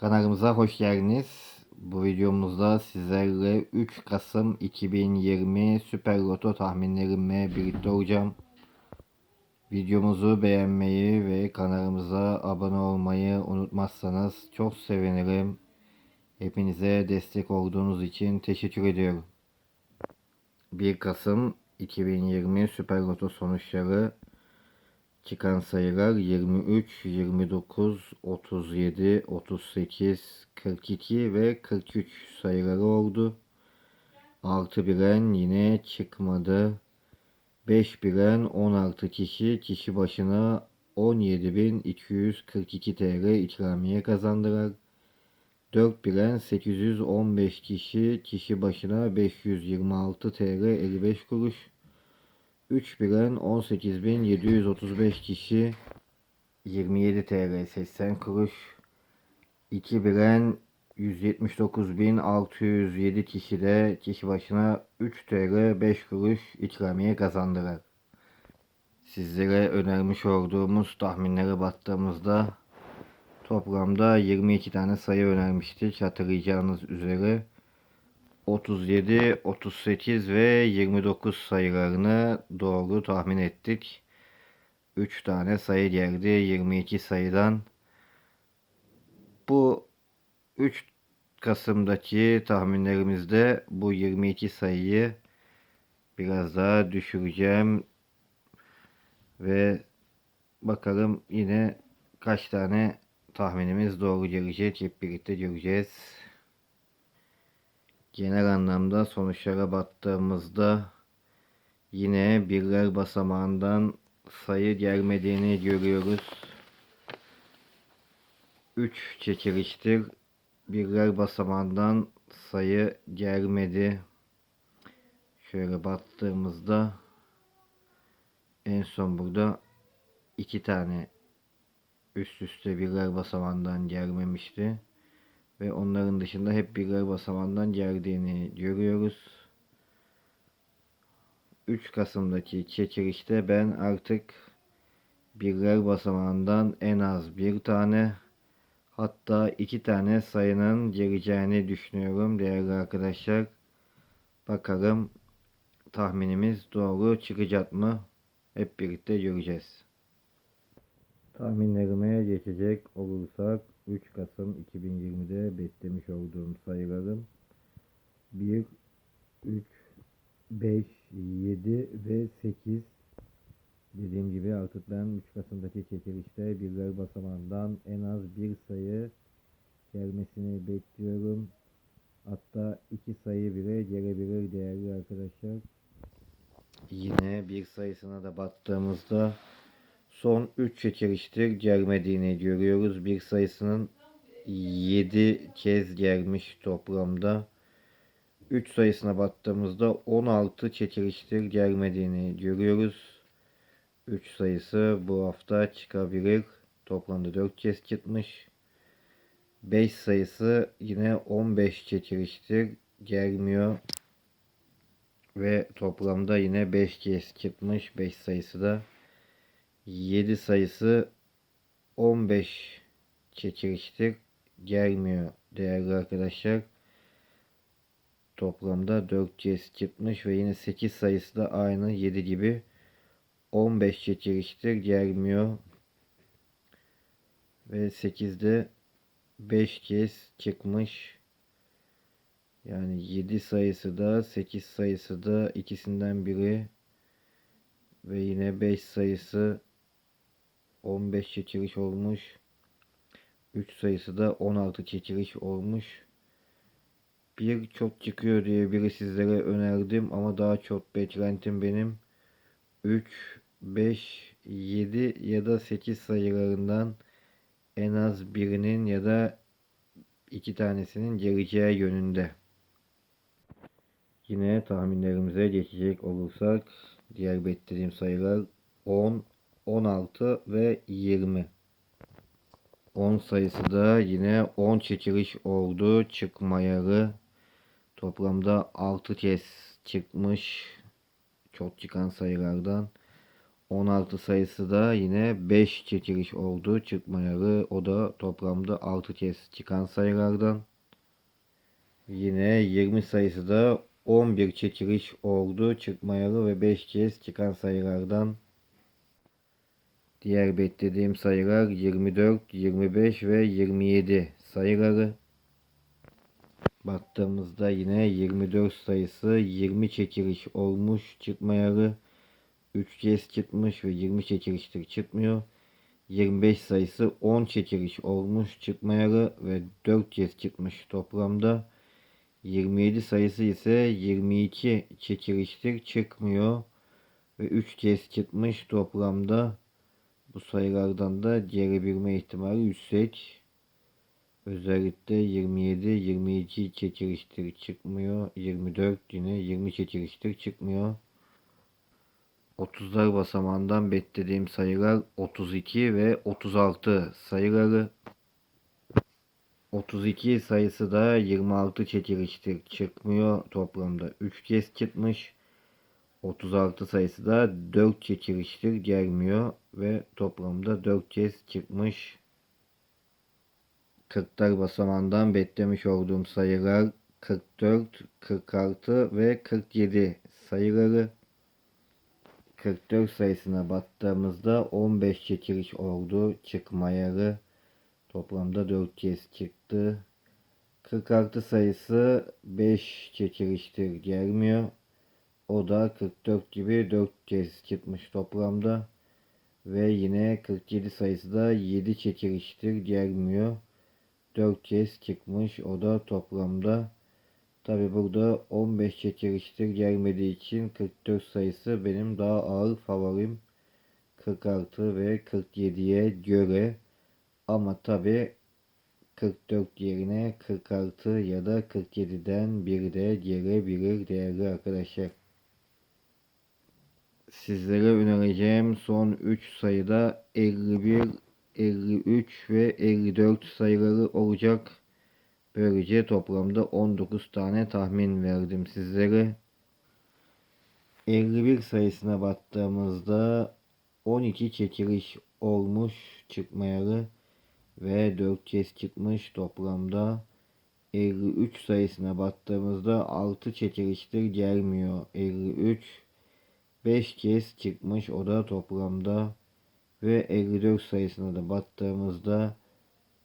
Kanalımıza hoş geldiniz. Bu videomuzda sizlerle 3 Kasım 2020 Süper Loto tahminlerimle birlikte olacağım. Videomuzu beğenmeyi ve kanalımıza abone olmayı unutmazsanız çok sevinirim. Hepinize destek olduğunuz için teşekkür ediyorum. 1 Kasım 2020 Süper Loto sonuçları Çıkan sayılar 23, 29, 37, 38, 42 ve 43 sayıları oldu. 6 bilen yine çıkmadı. 5 bilen 16 kişi kişi başına 17.242 TL ikramiye kazandılar. 4 bilen 815 kişi kişi başına 526 TL 55 kuruş. 3 bilen 18.735 kişi 27 TL 80 kuruş. 2 bilen 179.607 kişi de kişi başına 3 TL 5 kuruş ikramiye kazandılar. Sizlere önermiş olduğumuz tahminlere baktığımızda toplamda 22 tane sayı önermiştik hatırlayacağınız üzere. 37, 38 ve 29 sayılarını doğru tahmin ettik. 3 tane sayı geldi 22 sayıdan. Bu 3 Kasım'daki tahminlerimizde bu 22 sayıyı biraz daha düşüreceğim. Ve bakalım yine kaç tane tahminimiz doğru gelecek hep birlikte göreceğiz. Genel anlamda sonuçlara baktığımızda yine birler basamağından sayı gelmediğini görüyoruz. 3 çekiliştir. Birler basamağından sayı gelmedi. Şöyle baktığımızda en son burada iki tane üst üste birler basamağından gelmemişti. Ve onların dışında hep birler basamağından geldiğini görüyoruz. 3 Kasım'daki çekilişte ben artık birler basamağından en az bir tane hatta iki tane sayının geleceğini düşünüyorum değerli arkadaşlar. Bakalım tahminimiz doğru çıkacak mı? Hep birlikte göreceğiz. Tahminlerime geçecek olursak 3 Kasım 2020'de beklemiş olduğum sayılarım 1, 3, 5, 7 ve 8 Dediğim gibi artık ben 3 Kasım'daki çekilişte birler basamağından en az bir sayı gelmesini bekliyorum. Hatta iki sayı bile gelebilir değerli arkadaşlar. Yine bir sayısına da baktığımızda son 3 çekiliştir gelmediğini görüyoruz. Bir sayısının 7 kez gelmiş toplamda. 3 sayısına baktığımızda 16 çekiliştir gelmediğini görüyoruz. 3 sayısı bu hafta çıkabilir. Toplamda 4 kez çıkmış. 5 sayısı yine 15 çekiliştir gelmiyor. Ve toplamda yine 5 kez çıkmış 5 sayısı da. 7 sayısı 15 çekiliştir gelmiyor değerli arkadaşlar. Toplamda 4 kez çıkmış ve yine 8 sayısı da aynı 7 gibi 15 çekiliştir gelmiyor. Ve 8'de 5 kez çıkmış. Yani 7 sayısı da 8 sayısı da ikisinden biri ve yine 5 sayısı 15 çekiliş olmuş. 3 sayısı da 16 çekiliş olmuş. Bir çok çıkıyor diye biri sizlere önerdim ama daha çok beklentim benim 3, 5, 7 ya da 8 sayılarından en az birinin ya da iki tanesinin geleceği yönünde. Yine tahminlerimize geçecek olursak diğer beklediğim sayılar 10, 16 ve 20. 10 sayısı da yine 10 çekiliş oldu çıkmayalı. Toplamda 6 kez çıkmış. Çok çıkan sayılardan. 16 sayısı da yine 5 çekiliş oldu. Çıkmayalı o da toplamda 6 kez çıkan sayılardan. Yine 20 sayısı da 11 çekiliş oldu. Çıkmayalı ve 5 kez çıkan sayılardan. Diğer beklediğim sayılar 24, 25 ve 27 sayıları. Baktığımızda yine 24 sayısı 20 çekiliş olmuş çıkmayalı. 3 kez çıkmış ve 20 çekiliştir çıkmıyor. 25 sayısı 10 çekiliş olmuş çıkmayalı ve 4 kez çıkmış toplamda. 27 sayısı ise 22 çekiliştir çıkmıyor ve 3 kez çıkmış toplamda. Bu sayılardan da gelebilme ihtimali yüksek. Özellikle 27, 22 çekiliştir çıkmıyor. 24 yine 20 çekiliştir çıkmıyor. 30'lar basamağından beklediğim sayılar 32 ve 36 sayıları. 32 sayısı da 26 çekiliştir çıkmıyor. Toplamda 3 kez çıkmış. 36 sayısı da 4 çekiliştir gelmiyor ve toplamda 4 kez çıkmış. 40'lar basamağından beklemiş olduğum sayılar 44, 46 ve 47 sayıları. 44 sayısına baktığımızda 15 çekiliş oldu. Çıkmayalı toplamda 4 kez çıktı. 46 sayısı 5 çekiliştir gelmiyor. O da 44 gibi 4 kez çıkmış toplamda. Ve yine 47 sayısı da 7 çekiliştir gelmiyor. 4 kez çıkmış. O da toplamda. Tabi burada 15 çekiliştir gelmediği için 44 sayısı benim daha ağır favorim. 46 ve 47'ye göre. Ama tabi 44 yerine 46 ya da 47'den biri de gelebilir değerli arkadaşlar. Sizlere önereceğim son 3 sayıda 51, 53 ve 54 sayıları olacak. Böylece toplamda 19 tane tahmin verdim sizlere. 51 sayısına baktığımızda 12 çekiliş olmuş çıkmayalı ve 4 kez çıkmış toplamda. 53 sayısına baktığımızda 6 çekiliştir gelmiyor. 53 5 kez çıkmış o da toplamda ve 54 sayısına da baktığımızda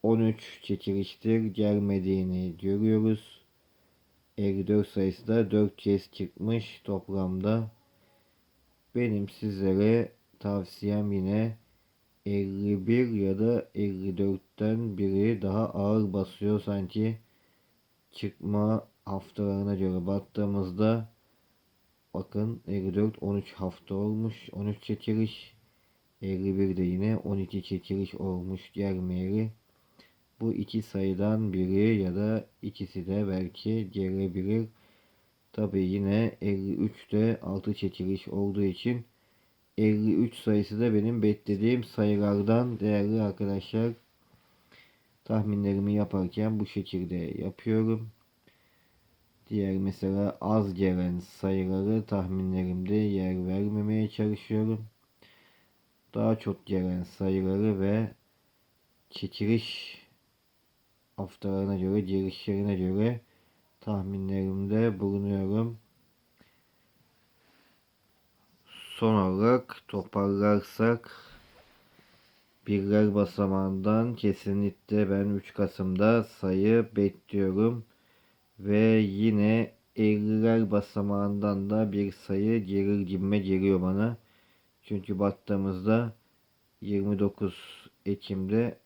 13 çekiliştir gelmediğini görüyoruz. 54 sayısı da 4 kez çıkmış toplamda. Benim sizlere tavsiyem yine 51 ya da 54'ten biri daha ağır basıyor sanki çıkma haftalarına göre baktığımızda bakın 54 13 hafta olmuş 13 çekiliş 51 de yine 12 çekiliş olmuş gelmeyeli bu iki sayıdan biri ya da ikisi de belki gelebilir. Tabi yine 53'te 6 çekiliş olduğu için 53 sayısı da benim beklediğim sayılardan değerli arkadaşlar. Tahminlerimi yaparken bu şekilde yapıyorum. Diğer mesela az gelen sayıları tahminlerimde yer vermemeye çalışıyorum. Daha çok gelen sayıları ve çekiliş haftalarına göre, girişlerine göre tahminlerimde bulunuyorum. Son olarak toparlarsak birler basamağından kesinlikle ben 3 Kasım'da sayı bekliyorum. Ve yine 50'ler basamağından da bir sayı gelir gibime geliyor bana. Çünkü baktığımızda 29 Ekim'de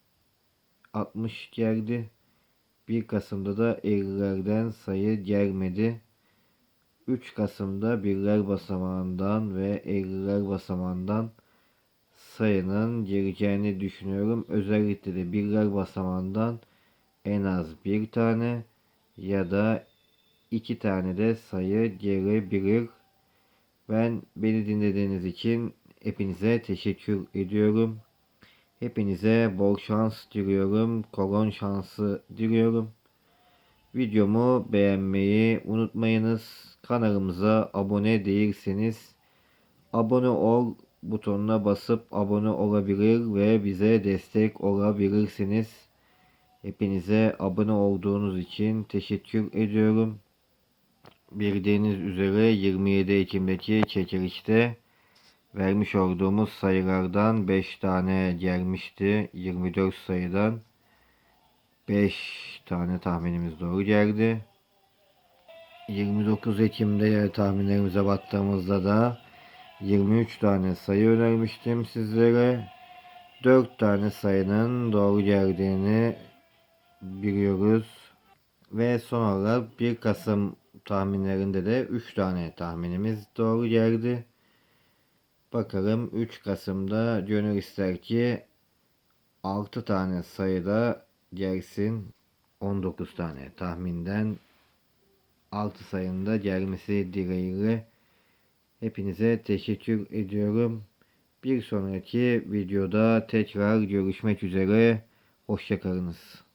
60 geldi. 1 Kasım'da da 50'lerden sayı gelmedi. 3 Kasım'da birler basamağından ve 50'ler basamağından sayının geleceğini düşünüyorum. Özellikle de birler basamağından en az bir tane ya da iki tane de sayı gelebilir. Ben beni dinlediğiniz için hepinize teşekkür ediyorum. Hepinize bol şans diliyorum. Kolon şansı diliyorum. Videomu beğenmeyi unutmayınız. Kanalımıza abone değilseniz abone ol butonuna basıp abone olabilir ve bize destek olabilirsiniz. Hepinize abone olduğunuz için teşekkür ediyorum. Bildiğiniz üzere 27 Ekim'deki çekilişte vermiş olduğumuz sayılardan 5 tane gelmişti. 24 sayıdan 5 tane tahminimiz doğru geldi. 29 Ekim'de yer tahminlerimize baktığımızda da 23 tane sayı önermiştim sizlere. 4 tane sayının doğru geldiğini biliyoruz. Ve son olarak 1 Kasım tahminlerinde de 3 tane tahminimiz doğru geldi. Bakalım 3 Kasım'da gönül ister ki 6 tane sayıda gelsin. 19 tane tahminden 6 sayında gelmesi dileğiyle hepinize teşekkür ediyorum. Bir sonraki videoda tekrar görüşmek üzere. Hoşçakalınız.